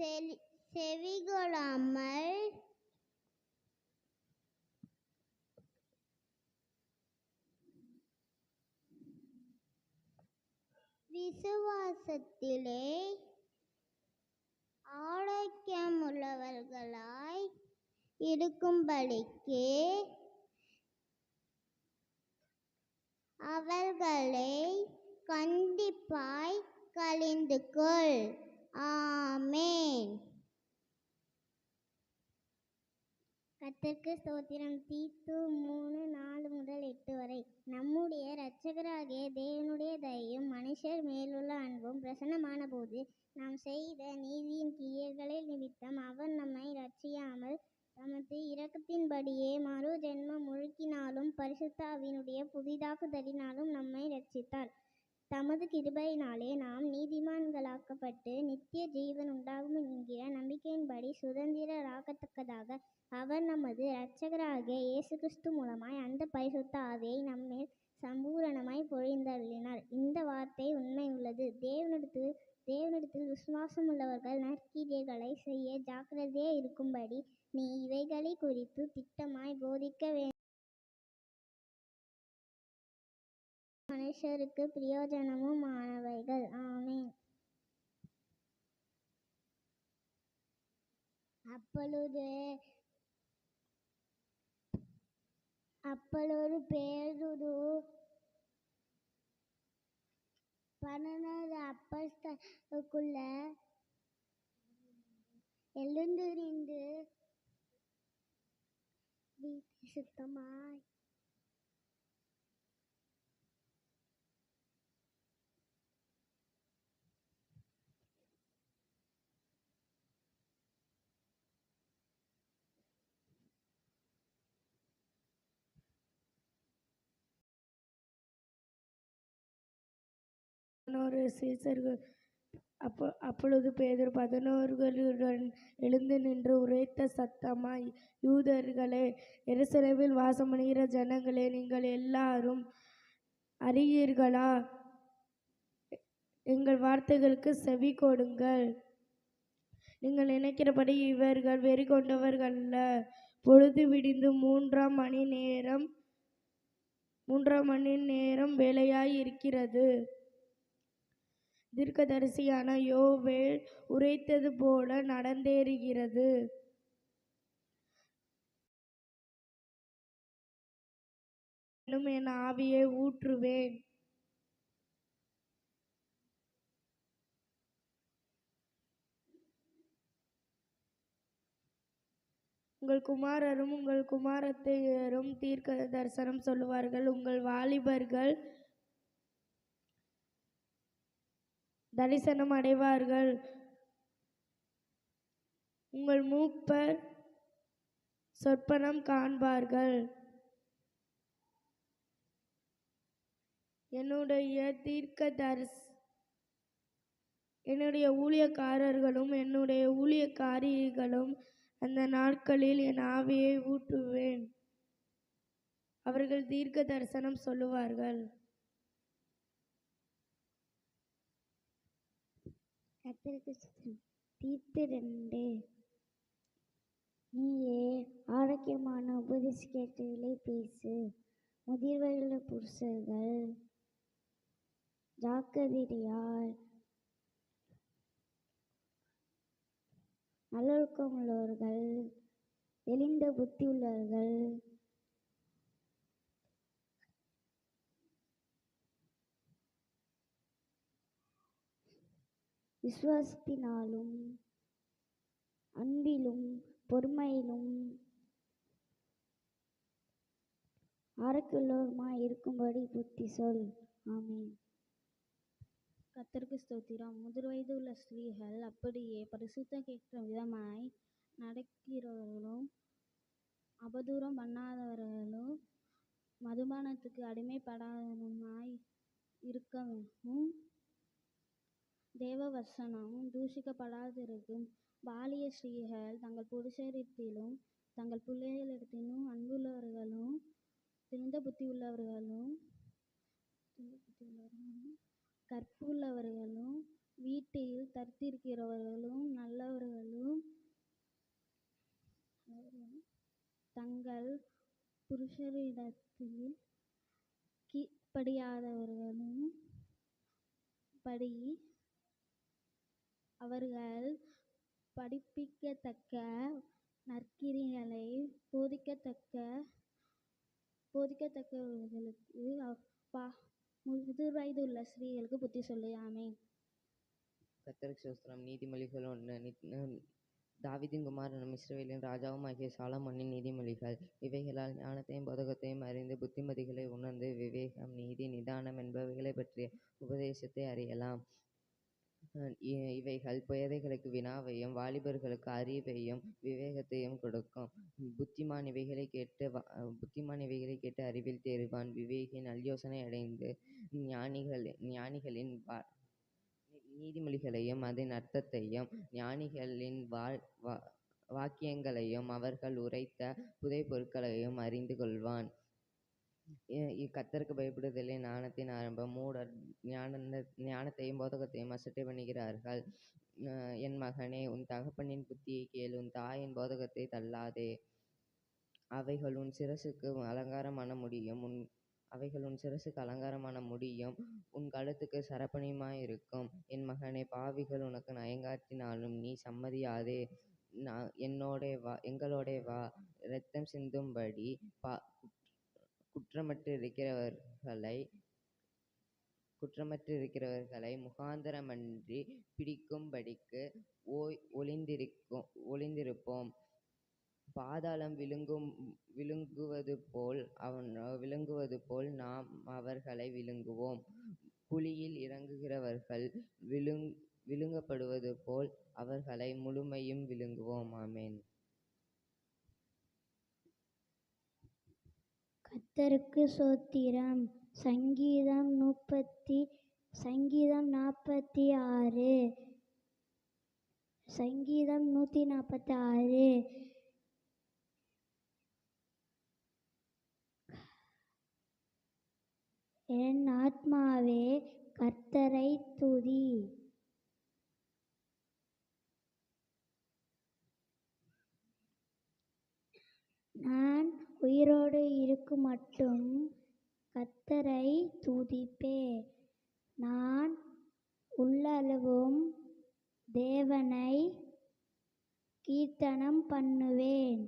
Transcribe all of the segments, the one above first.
செல் செவிகொடாமல் விசுவாசத்திலே ஆரோக்கியமுள்ளவர்களாய் இருக்கும்படிக்கு அவர்களை கண்டிப்பாய் கழிந்து கொள் ஆமே கத்திற்கு ஸ்தோத்திரம். தீத்து மூணு நாலு முதல் எட்டு வரை. நம்முடைய இரட்சகராகிய தேவனுடைய தயையும் மனுஷர் மேலுள்ள அன்பும் பிரசன்னமான போது நாம் செய்த நீதியின் கீழ்களை நிமித்தம் அவர் நம்மை ரட்சியாமல் தமது இரக்கத்தின்படியே மறு ஜென்மம் முழுக்கினாலும் பரிசுத்தாவினுடைய புதிதாக்குதலினாலும் நம்மை ரட்சித்தார் தமது கிருபையினாலே நாம் நீதிமான்களாக்கப்பட்டு நித்திய ஜீவன் உண்டாகும் என்கிற நம்பிக்கையின்படி சுதந்திரராகத்தக்கதாக அவர் நமது இரட்சகராகிய இயேசு கிறிஸ்து மூலமாய் அந்த பரிசுத்த ஆவியை நம்மேல் சம்பூரணமாய் பொழிந்தருளினார். இந்த வார்த்தை உண்மை உள்ளது தேவனிடத்தில் தேவனிடத்தில் விசுவாசம் உள்ளவர்கள் நற்கிரியைகளை செய்ய ஜாக்கிரதையாக இருக்கும்படி நீ இவைகளை குறித்து திட்டமாய் போதிக்க வேண்டும் மனுஷருக்கு பிரயோஜனமும் ஆனவைகள் ஆமேன். அப்பொழுது அப்பொழுது பேதுரு பன்னெண்டாவது அப்பஸ்தலுக்குள்ள எழுந்திருந்து வீட்டை சுத்தமாய் பதினோரு சீசர்கள். அப்போ அப்பொழுது பேதர் பதினோர்களுடன் எழுந்து நின்று உரைத்த சத்தமாய் யூதர்களே எருசலேமில் வாசமடைகிற ஜனங்களே நீங்கள் எல்லாரும் அறியீர்களா? எங்கள் வார்த்தைகளுக்கு செவி கொடுங்கள். நீங்கள் நினைக்கிறபடி இவர்கள் வெறி கொண்டவர்கள்ல பொழுது விடிந்து மூன்றாம் மணி நேரம் மூன்றாம் மணி நேரம் வேலையாய் இருக்கிறது. தீர்க்கதரிசியான யோவேல் உரைத்தது போல நடந்தேறுகிறது. என் ஆவியை ஊற்றுவேன். உங்கள் குமாரரும் உங்கள் குமாரத்தையரும் தீர்க்க தரிசனம் சொல்லுவார்கள். உங்கள் வாலிபர்கள் தரிசனம் அடைவார்கள். உங்கள் மூப்பர் சொற்பனம் காண்பார்கள். என்னுடைய தீர்க்க தரிஸ் என்னுடைய ஊழியக்காரர்களும் என்னுடைய ஊழியக்காரிகளும் அந்த நாட்களில் என் ஆவியை ஊட்டுவேன். அவர்கள் தீர்க்க தரிசனம் சொல்லுவார்கள். கர்த்தருக்கு ஸ்தோத்திரம். தீத்து ரெண்டு நீயே ஆரோக்கியமான உபதேசிக்கேட்டலை பேசு. முதிர்வர்கள புருஷர்கள் ஜாக்கிரதையால் நல்லொழுக்கம் உள்ளவர்கள் தெளிந்த புத்தி உள்ளவர்கள் விசுவாசத்தினாலும் அன்பிலும் பொறுமையிலும் ஆரோக்கியமாய் இருக்கும்படி புத்தி சொல். ஆமீன். கர்த்தருக்கு ஸ்தோத்திரம். முதிர் வயது உள்ள ஸ்திரீகள் அப்படியே பரிசுத்தம் கேட்கும் விதமாய் நடக்கிறவர்களும் அபதூரம் பண்ணாதவர்களும் மதுபானத்துக்கு அடிமைப்படாதவருமாய் இருக்கவும் தேவவசனம் தூஷிக்கப்படாதிருக்கும். பாலிய ஸ்ரீகள் தங்கள் புருஷரிடத்திலும் தங்கள் பிள்ளைகளிடத்திலும் அன்புள்ளவர்களும் திறந்த புத்தி உள்ளவர்களும் கற்பு உள்ளவர்களும் வீட்டில் தர்த்திருக்கிறவர்களும் நல்லவர்களும் தங்கள் புருஷரிடத்தில் கீழ்ப்படியாதவர்களும் படி அவர்கள் படிப்பிக்கத்தக்க நற்கிரிகளை போதிக்கத்தக்க போதிக்கத்தக்கவர்களுக்கு அப்பா முதிர் வயதுள்ள ஸ்திரீகளுக்கு புத்தி சொல்லு ஆமென். கத்தருக்கு சோஸ்திரம் நீதிமொழிகள் ஒன்று. தாவிதின் குமார் குமாரனும் ராஜாவும் ஆகிய சாலமோனின் நீதிமொழிகள். இவைகளால் ஞானத்தையும் போதகத்தையும் அறிந்து புத்திமதிகளை உணர்ந்து விவேகம் நீதி நிதானம் என்பவைகளை பற்றிய உபதேசத்தை அறியலாம். இ- இவைகள் பேதைகளுக்கு வினாவையும் வாலிபர்களுக்கு அறிவையும் விவேகத்தையும் கொடுக்கும். புத்திமான் இவைகளை கேட்டு வா புத்திமான் இவைகளை கேட்டு அறிவில் தேறுவான். விவேகி நல்யோசனை அடைந்து ஞானிகள் ஞானிகளின் வா- நீதிமொழிகளையும் அதன் அர்த்தத்தையும் ஞானிகளின் வாழ் வா- வாக்கியங்களையும் அவர்கள் உரைத்த புதை பொருட்களையும் அறிந்து கொள்வான். இ- இக்கத்தருக்கு பயப்படுதலே ஞானத்தின் ஆரம்பம். மூடர் ஞான ஞானத்தையும் போதகத்தையும் அசட்டை பண்ணுகிறார்கள் என் மகனே உன் தகப்பனின் புத்தியை கேள். உன் தாயின் போதகத்தை தள்ளாதே. அவைகள் உன் சிரசுக்கு அலங்காரமான முடியும். உன் அவைகள் உன் சிரசுக்கு அலங்காரமான முடியும். உன் கழுத்துக்கு சரப்பணியுமாயிருக்கும். என் மகனே பாவிகள் உனக்கு நயங்காட்டினாலும் நீ சம்மதியாதே. நான் என்னோட வா எங்களோட வா. இரத்தம் சிந்தும்படி பா குற்றமற்று இருக்கிறவர்களை குற்றமற்று இருக்கிறவர்களை முகாந்தரமன்றி பிடிக்கும்படிக்கு ஓய் ஒளிந்திருக்கும் ஒளிந்திருப்போம். பாதாளம் விழுங்கும் விழுங்குவது போல் அவன் விழுங்குவது போல் நாம் அவர்களை விழுங்குவோம். குழியில் இறங்குகிறவர்கள் விழுங் விழுங்கப்படுவது போல் அவர்களை முழுமையும் விழுங்குவோம். ஆமென். கர்த்தருக்கு சோத்திரம். சங்கீதம் முப்பத்தி சங்கீதம் நாற்பத்தி ஆறு. சங்கீதம் நூற்றி நாற்பத்தி ஆறு. என் ஆத்மாவே கர்த்தரை துதி. நான் உயிரோடு இருக்கும் மட்டும் கர்த்தரை துதிப்பேன் நான் உள்ளளவும் தேவனை கீர்த்தனம் பண்ணுவேன்.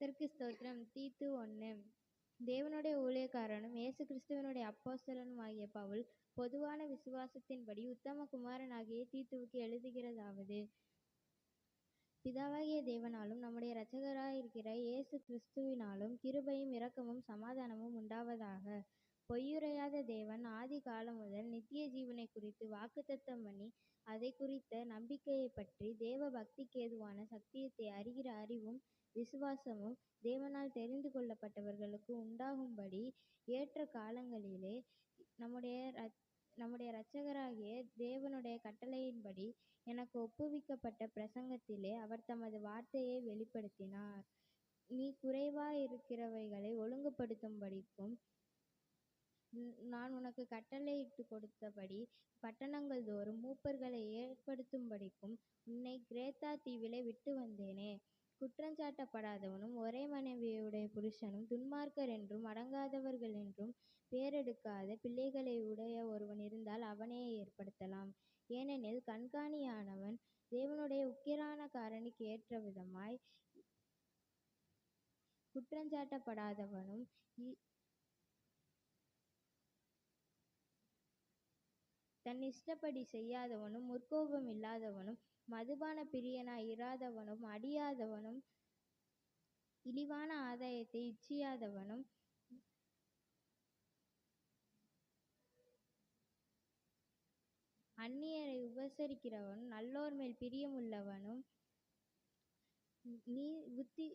கர்த்தருக்கு ஸ்தோத்திரம். தீத்து ஒன்று தேவனுடைய ஊழியக்காரனும் இயேசு கிறிஸ்துவனுடைய அப்போஸ்தலனும் ஆகிய பவுல் பொதுவான விசுவாசத்தின்படி உத்தம குமாரனாகிய தீத்துவுக்கு எழுதுகிறதாவது. பிதாவாகிய தேவனாலும் நம்முடைய இரட்சகராயிருக்கிற இயேசு கிறிஸ்துவினாலும் கிருபையும் இரக்கமும் சமாதானமும் உண்டாவதாக. பொய்யுரையாத தேவன் ஆதி காலம் முதல் நித்திய ஜீவனை குறித்து வாக்குத்தத்தம் பண்ணி அதை குறித்த நம்பிக்கையை பற்றி தேவ பக்திக்கேதுவான சத்தியத்தை அறிகிற அறிவும் விசுவாசமும் தேவனால் தெரிந்து கொள்ளப்பட்டவர்களுக்கு உண்டாகும்படி ஏற்ற காலங்களிலே நம்முடைய இரட்- நம்முடைய இரட்சகராகிய தேவனுடைய கட்டளையின்படி எனக்கு ஒப்புவிக்கப்பட்ட பிரசங்கத்திலே அவர் தமது வார்த்தையை வெளிப்படுத்தினார். நீ குறைவாயிருக்கிறவைகளை ஒழுங்குபடுத்தும்படிக்கும் நான் உனக்கு கட்டளையிட்டு கொடுத்தபடி பட்டணங்கள் தோறும் மூப்பர்களை ஏற்படுத்தும்படிக்கும் உன்னை கிரேத்தா தீவிலே விட்டு வந்தேனே. குற்றஞ்சாட்டப்படாதவனும் ஒரே மனைவியுடைய புருஷனும் துன்மார்க்கர் என்றும் அடங்காதவர்கள் என்றும் பேரெடுக்காத பிள்ளைகளை உடைய ஒருவன் இருந்தால் அவனே ஏற்படுத்தலாம். ஏனெனில் கண்காணியானவன் தேவனுடைய உக்கிரான காரணிக்கு ஏற்ற விதமாய் குற்றஞ்சாட்டப்படாதவனும் தன் இஷ்டப்படி செய்யாதவனும் முற்கோபம் இல்லாதவனும் மதுபான பிரியனாய் இராதவனும் அடியாதவனும் இழிவான ஆதாயத்தை இச்சியாதவனும் அந்நியரை உபசரிக்கிறவனும் நல்லோர் மேல் பிரியமுள்ளவனும் நீ புத்தி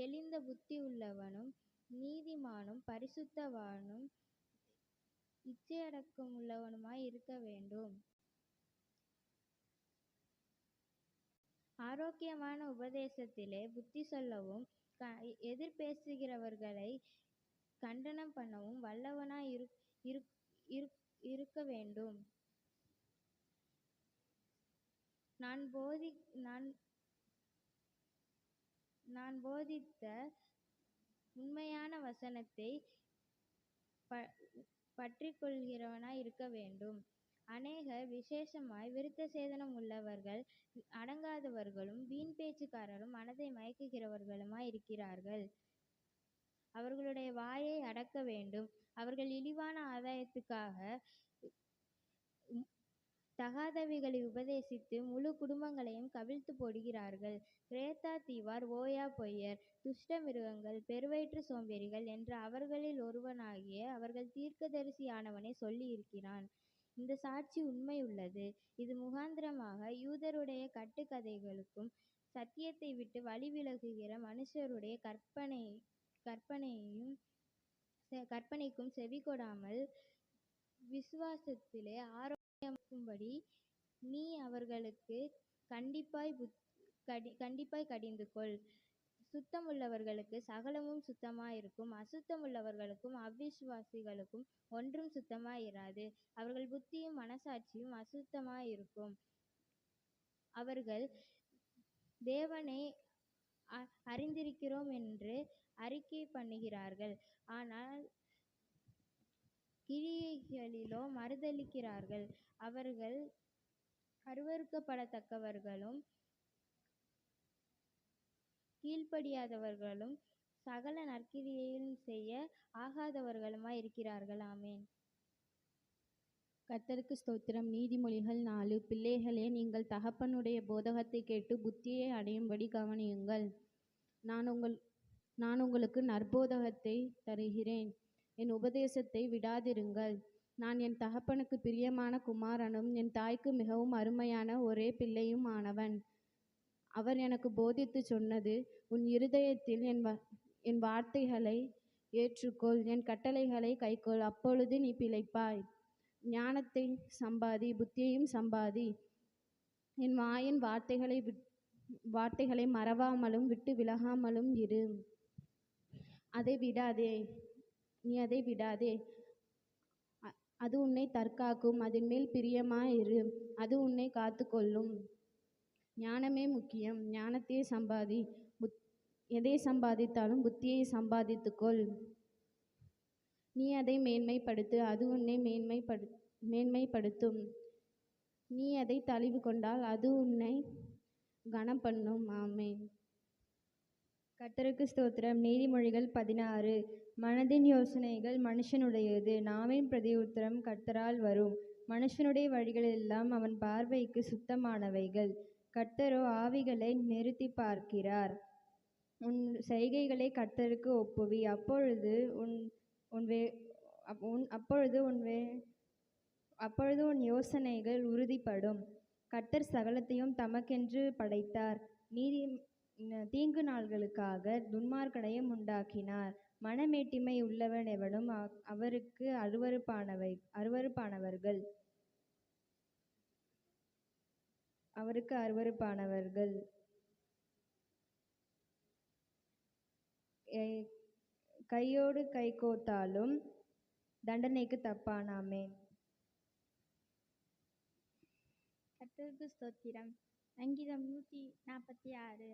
தெளிந்த புத்தி உள்ளவனும் நீதிமானும் பரிசுத்தவானும் இச்சையடக்கம் உள்ளவனுமாய் இருக்க வேண்டும். ஆரோக்கியமான உபதேசத்திலே புத்தி சொல்லவும் க- எதிர் பேசுகிறவர்களை கண்டனம் பண்ணவும் வல்லவனாய் இருக்க வேண்டும். நான் போதி நான் நான் போதித்த உண்மையான வசனத்தை ப பற்றிக்கொள்கிறவனாய் இருக்க வேண்டும். அநேகர் விசேஷமாய் விருத்த சேதனம் உள்ளவர்கள் அடங்காதவர்களும் வீண் பேச்சுக்காரரும் மனதை மயக்குகிறவர்களுமாய் இருக்கிறார்கள். அவர்களுடைய வாயை அடக்க வேண்டும். அவர்கள் இழிவான ஆதாயத்துக்காக தகாதவைகளை உபதேசித்து முழு குடும்பங்களையும் கவிழ்த்து போடுகிறார்கள். கிரேத்தா தீவார் ஓயா பொய்யர் துஷ்ட மிருகங்கள் பெருவயிற்று சோம்பேறிகள் என்ற அவர்களில் ஒருவனாகிய அவர்கள் தீர்க்கதரிசியானவனே சொல்லி இருக்கிறான் இந்த சாட்சி உண்மை உள்ளது இது முகாந்திரமாக யூதருடைய கட்டுக்கதைகளுக்கும் சத்தியத்தை விட்டு வழி விலகுகிற மனுஷருடைய கற்பனை கற்பனையையும் செ- கற்பனைக்கும் செவி கொடாமல் விசுவாசத்திலே இருக்கும்படி நீ அவர்களுக்கு கண்டிப்பாய் புத் கடி கண்டிப்பாய் கடிந்து கொள். சுத்தமுள்ளவர்களுக்கு சகலமும் சுத்தமாயிருக்கும். அசுத்தமுள்ளவர்களுக்கும் அவிசுவாசிகளுக்கும் ஒன்றும் சுத்தமாயிராது. அவர்கள் புத்தியும் மனசாட்சியும் அசுத்தமாயிருக்கும். அவர்கள் தேவனை அ- அறிந்திருக்கிறோம் என்று அறிக்கை பண்ணுகிறார்கள். ஆனால் கிரியைகளிலோ மறுதலிக்கிறார்கள். அவர்கள் அருவருக்கப்படத்தக்கவர்களும் கீழ்ப்படியாதவர்களும் சகல நற்கிரியையும் செய்ய ஆகாதவர்களுமாய் இருக்கிறார்கள் ஆமேன். கத்தருக்கு ஸ்தோத்திரம். நீதிமொழிகள் நாலு. பிள்ளைகளே நீங்கள் தகப்பனுடைய போதகத்தை கேட்டு புத்தியை அடையும்படி கவனியுங்கள். நான் உங்கள் நான் உங்களுக்கு நற்போதகத்தை தருகிறேன். என் உபதேசத்தை விடாதிருங்கள். நான் என் தகப்பனுக்கு பிரியமான குமாரனும் என் தாய்க்கு மிகவும் அருமையான ஒரே பிள்ளையும் ஆனவன். அவர் எனக்கு போதித்து சொன்னது உன் இருதயத்தில் என் வ என் வார்த்தைகளை ஏற்றுக்கொள் என் கட்டளைகளை கைக்கொள் அப்பொழுது நீ பிழைப்பாய். ஞானத்தை சம்பாதி புத்தியையும் சம்பாதி. என் வாயின் வார்த்தைகளை விட் வார்த்தைகளை மறவாமலும் விட்டு விலகாமலும் இரு. அதை விடாதே நீ அதை விடாதே. அது உன்னை தற்காக்கும் அதன் மேல் பிரியமாயிரு அது உன்னை காத்துக்கொள்ளும். ஞானமே முக்கியம் ஞானத்தையே சம்பாதி புத் எதை சம்பாதித்தாலும் புத்தியை சம்பாதித்துக்கொள். நீ அதை மேன்மைப்படுத்து அது உன்னை மேன்மைப்படு மேன்மைப்படுத்தும். நீ அதை தழிவு கொண்டால் அது உன்னை கனம் பண்ணும் ஆமேன். கர்த்தருக்கு ஸ்தோத்திரம். நீதிமொழிகள் பதினாறு. மனதின் யோசனைகள் மனுஷனுடையது. நாவின் பிரதியுத்தரம் கர்த்தரால் வரும். மனுஷனுடைய வழிகளெல்லாம் அவன் பார்வைக்கு சுத்தமானவைகள். கர்த்தரோ ஆவிகளை நிறுத்தி பார்க்கிறார். உன் செய்கைகளை கர்த்தருக்கு ஒப்புவி. அப்பொழுது உன் உன் வே உன் அப்பொழுது உன் வே அப்பொழுது உன் யோசனைகள் உறுதிப்படும். கர்த்தர் சகலத்தையும் தமக்கென்று படைத்தார். நீதி தீங்கு நாள்களுக்காக துன்மார்க்கனையும் உண்டாக்கினார். மனமேட்டிமை உள்ளவன் எவனும் அவருக்கு அருவருப்பானவை அருவருப்பானவர்கள். அவருக்கு அருவருப்பானவர்கள். கையோடு கை கோத்தாலும் தண்டனைக்கு தப்பானாமே. கர்த்தருக்கு ஸ்தோத்திரம். சங்கீதம் நூற்றி நாற்பத்தி ஆறு.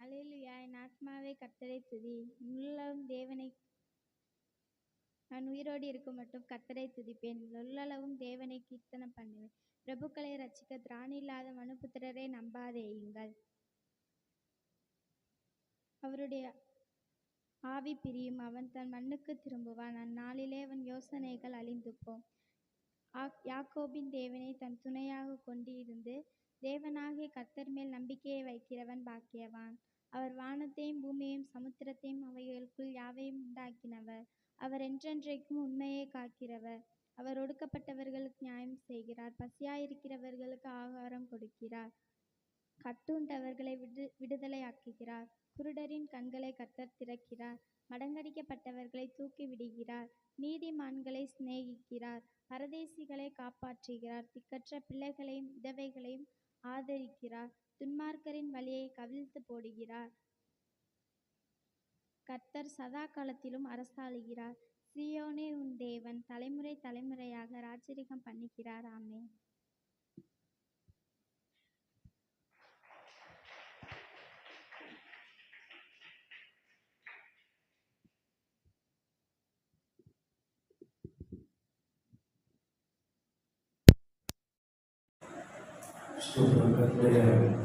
அலையிலுயா என் ஆத்மாவே கர்த்தரை துதி. உள்ளளவும் தேவனை நான் உயிரோடு இருக்கும் மட்டும் கர்த்தரை துதிப்பேன். உள்ளளவும் தேவனை கீர்த்தனம் பண்ணுவேன். பிரபுக்களை ரசிக்க திராணி இல்லாத மனுபுத்திரரை நம்பாதேயுங்கள் அவருடைய ஆவி பிரியும். அவன் தன் மண்ணுக்கு திரும்புவான். அந்நாளிலே அவன் யோசனைகள் அழிந்து போம் யாக்கோபின் தேவனை தன் துணையாக கொண்டு இருந்து தேவனாகிய கத்தர் மேல் நம்பிக்கையை வைக்கிறவன் பாக்கியவான். அவர் வானத்தையும் பூமியையும் சமுத்திரத்தையும் அவைகளுக்குள் யாவையும் உண்டாக்கினவர். அவர் என்றென்றைக்கும் உண்மையை காக்கிறவர். அவர் ஒடுக்கப்பட்டவர்களுக்கு நியாயம் செய்கிறார். பசியாயிருக்கிறவர்களுக்கு ஆகாரம் கொடுக்கிறார். கட்டுண்டவர்களை விடு விடுதலையாக்குகிறார். குருடரின் கண்களை கர்த்தர் திறக்கிறார். மடங்கடிக்கப்பட்டவர்களை தூக்கி விடுகிறார். நீதிமான்களை சிநேகிக்கிறார். பரதேசிகளை காப்பாற்றுகிறார். திக்கற்ற பிள்ளைகளையும் விதவைகளையும் ஆதரிக்கிறார். துன்மார்க்கரின் வழியை கவிழ்த்து போடுகிறார். கர்த்தர் சதா காலத்திலும் அரசாளுகிறார். சீயோனே உன் தேவன் தலைமுறை தலைமுறையாக ராஜரிகம் பண்ணுகிறார் ஆமே ஸ்தோத்திரம் கர்த்தருடைய